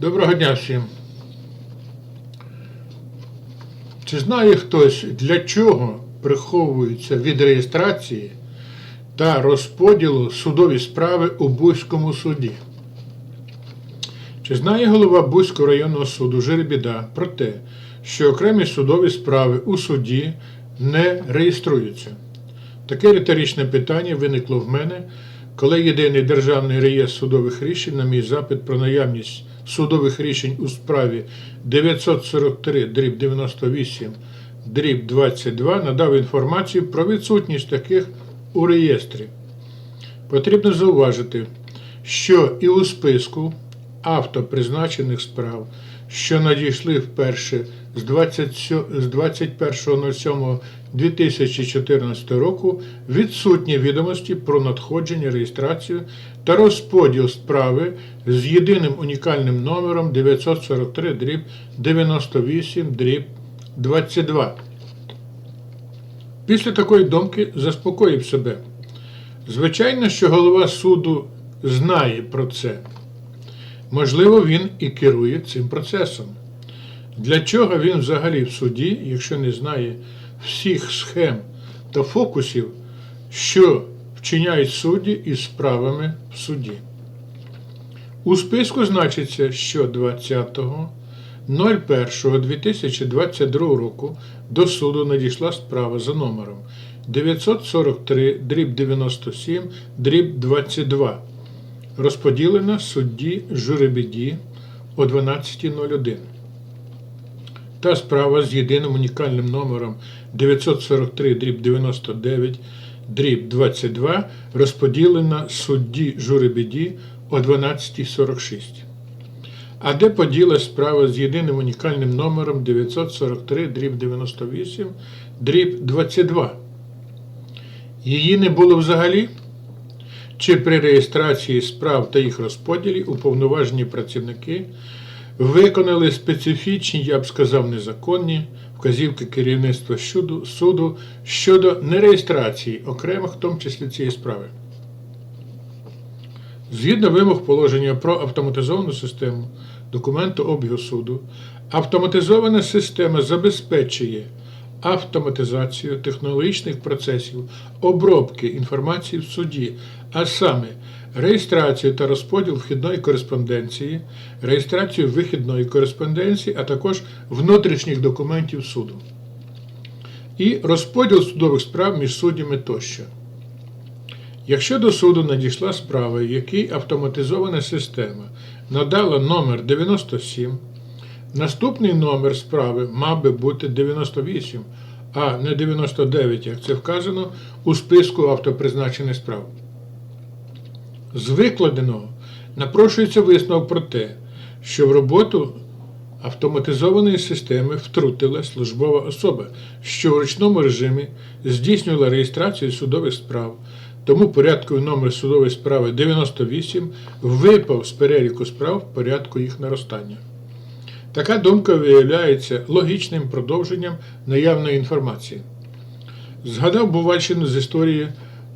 Доброго дня всім. Чи знає хтось, для чого приховуються від реєстрації та розподілу судові справи у Бузькому суді? Чи знає голова Бузького районного суду Жеребіда про те, що окремі судові справи у суді не реєструються? Таке риторичне питання виникло в мене, коли єдиний державний реєстр судових рішень на мій запит про наявність судових рішень у справі 943 дріб 98 дріб 22 надав інформацію про відсутність таких у реєстрі. Потрібно зауважити, що і у списку автопризначених справ, що надійшли вперше з 27 з 21.07.2014 року, відсутні відомості про надходження, реєстрацію та розподіл справи з єдиним унікальним номером 943 дріб 98 дріб 22. Після такої думки заспокоїв себе. Звичайно, що голова суду знає про це. Можливо, він і керує цим процесом. Для чого він взагалі в суді, якщо не знає всіх схем та фокусів, що вчиняють судді із справами в суді? У списку значиться, що 20.01.2022 року до суду надійшла справа за номером 943 дріб 97 дріб 22 розподілена судді Журебіді о 12.01. Та справа з єдиним унікальним номером 943 дріб 99 дріб 22 розподілена судді Журебіді о 12.46. А де поділась справа з єдиним унікальним номером 943 дріб 98 дріб 22? Її не було взагалі? Чи при реєстрації справ та їх розподілі уповноважені працівники виконали специфічні, я б сказав, незаконні вказівки керівництва суду щодо нереєстрації окремих, в тому числі цієї справи? Згідно вимог положення про автоматизовану систему документу обігу суду, автоматизована система забезпечує автоматизацію технологічних процесів обробки інформації в суді, а саме реєстрацію та розподіл вхідної кореспонденції, реєстрацію вихідної кореспонденції, а також внутрішніх документів суду. І розподіл судових справ між суддями тощо. Якщо до суду надійшла справа, в якій автоматизована система надала номер 97, наступний номер справи мав би бути 98, а не 99, як це вказано у списку автопризначених справ. З викладеного напрошується висновок про те, що в роботу автоматизованої системи втрутилась службова особа, що в ручному режимі здійснювала реєстрацію судових справ. Тому порядковий номер судової справи 98 випав з переліку справ в порядку їх наростання. Така думка виявляється логічним продовженням наявної інформації. Згадав Бувальщину з історії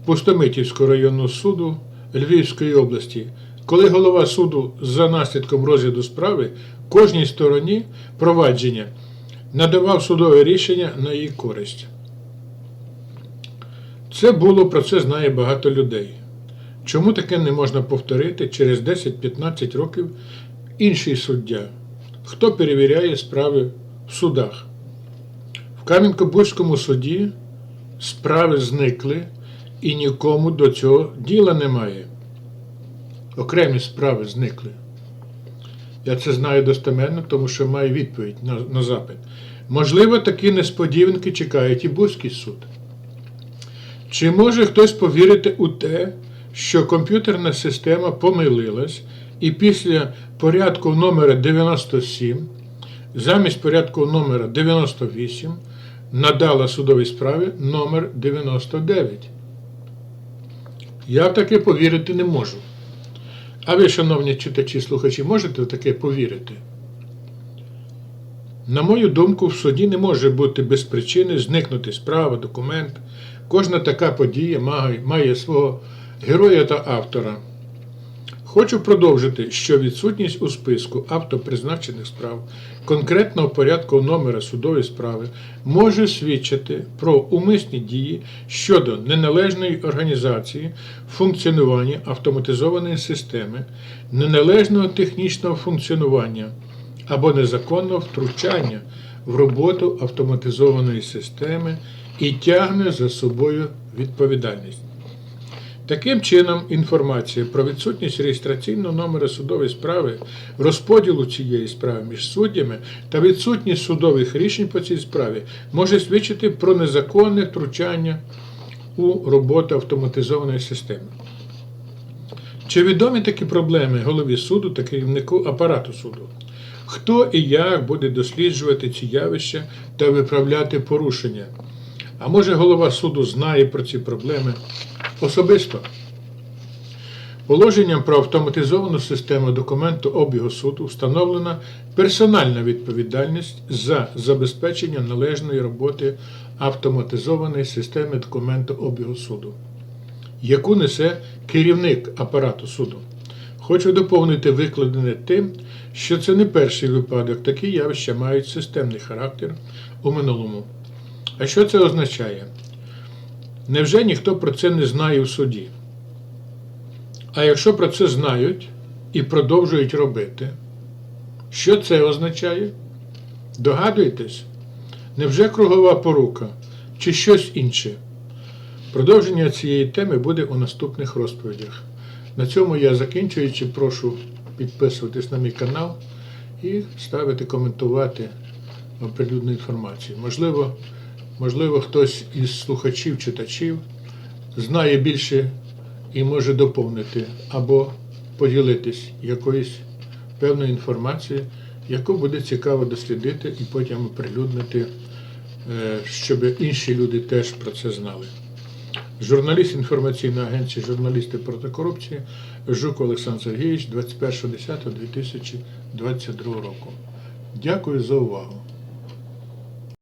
Пустомитівського районного суду Львівської області, коли голова суду за наслідком розгляду справи кожній стороні провадження надавав судове рішення на її користь. Це було про це знає багато людей. Чому таке не можна повторити через 10-15 років інший суддя? Хто перевіряє справи в судах? В Кам'янко-Бузькому суді справи зникли і нікому до цього діла немає. Окремі справи зникли. Я це знаю достеменно, тому що маю відповідь на, на запит. Можливо, такі несподіванки чекають і суд. Чи може хтось повірити у те, що комп'ютерна система помилилась і після порядку номера 97 замість порядку номера 98 надала судовій справі номер 99? Я в таке повірити не можу. А ви, шановні читачі слухачі, можете в таке повірити? На мою думку, в суді не може бути без причини зникнути справа, документ. Кожна така подія має, свого героя та автора. Хочу продовжити, що відсутність у списку автопризначених справ конкретного порядку номера судової справи може свідчити про умисні дії щодо неналежної організації функціонування автоматизованої системи, неналежного технічного функціонування або незаконного втручання в роботу автоматизованої системи і тягне за собою відповідальність. Таким чином, інформація про відсутність реєстраційного номера судової справи, розподілу цієї справи між суддями та відсутність судових рішень по цій справі може свідчити про незаконне втручання у роботу автоматизованої системи. Чи відомі такі проблеми голові суду та керівнику апарату суду? Хто і як буде досліджувати ці явища та виправляти порушення? А може голова суду знає про ці проблеми особисто? Положенням про автоматизовану систему документообігу суду встановлена персональна відповідальність за забезпечення належної роботи автоматизованої системи документообігу суду, яку несе керівник апарату суду. Хочу доповнити викладене тим, що це не перший випадок. Такі явища мають системний характер у минулому. А що це означає? Невже ніхто про це не знає в суді? А якщо про це знають і продовжують робити, що це означає? Догадуєтесь? Невже кругова порука чи щось інше? Продовження цієї теми буде у наступних розповідях. На цьому я закінчуючи, прошу підписуватись на мій канал і ставити коментувати оприлюдну інформацію. Можливо, можливо, хтось із слухачів, читачів знає більше і може доповнити або поділитись якоюсь певною інформацією, яку буде цікаво дослідити і потім оприлюднити, е, щоб інші люди теж про це знали. Журналіст інформаційної агенції Журналісти проти корупції Жук Олександр Сергійович 21.10.2022 року. Дякую за увагу.